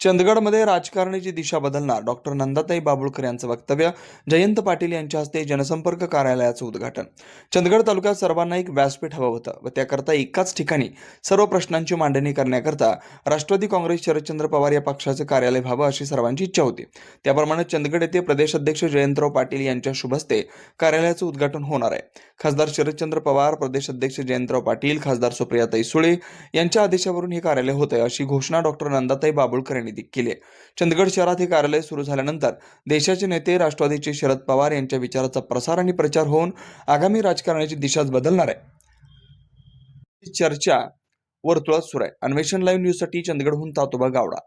चंदगडमध्ये राजकारणाची दिशा बदलणार डॉक्टर नंदाताई बाबुळकर यांचं वक्तव्य जयंत पाटील यांच्या हस्ते जनसंपर्क कार्यालयाचं उद्घाटन. चंदगड तालुक्यात सर्वांना एक व्यासपीठ हवं होतं व त्याकरता एकाच ठिकाणी सर्व प्रश्नांची मांडणी करण्याकरता राष्ट्रवादी काँग्रेस शरदचंद्र पवार या पक्षाचं कार्यालय व्हावं अशी सर्वांची इच्छा होती. त्याप्रमाणे चंदगड येथे प्रदेशाध्यक्ष जयंतराव पाटील यांच्या शुभस्ते कार्यालयाचं उद्घाटन होणार आहे. खासदार शरदचंद्र पवार प्रदेशाध्यक्ष जयंतराव पाटील खासदार सुप्रियाताई सुळे यांच्या आदेशावरून हे कार्यालय होत आहे अशी घोषणा डॉक्टर नंदाताई बाबुळकर यांनी दि- केली. चंदगड शहरात हे कार्यालय सुरू झाल्यानंतर देशाचे नेते राष्ट्रवादीचे शरद पवार यांच्या विचाराचा प्रसार आणि प्रचार होऊन आगामी राजकारणाची दिशाच बदलणार आहे. चर्चा वर्तुळात सुरू आहे. अन्वेषण लाईव्ह न्यूजसाठी चंदगडहून तातोबा गावडा.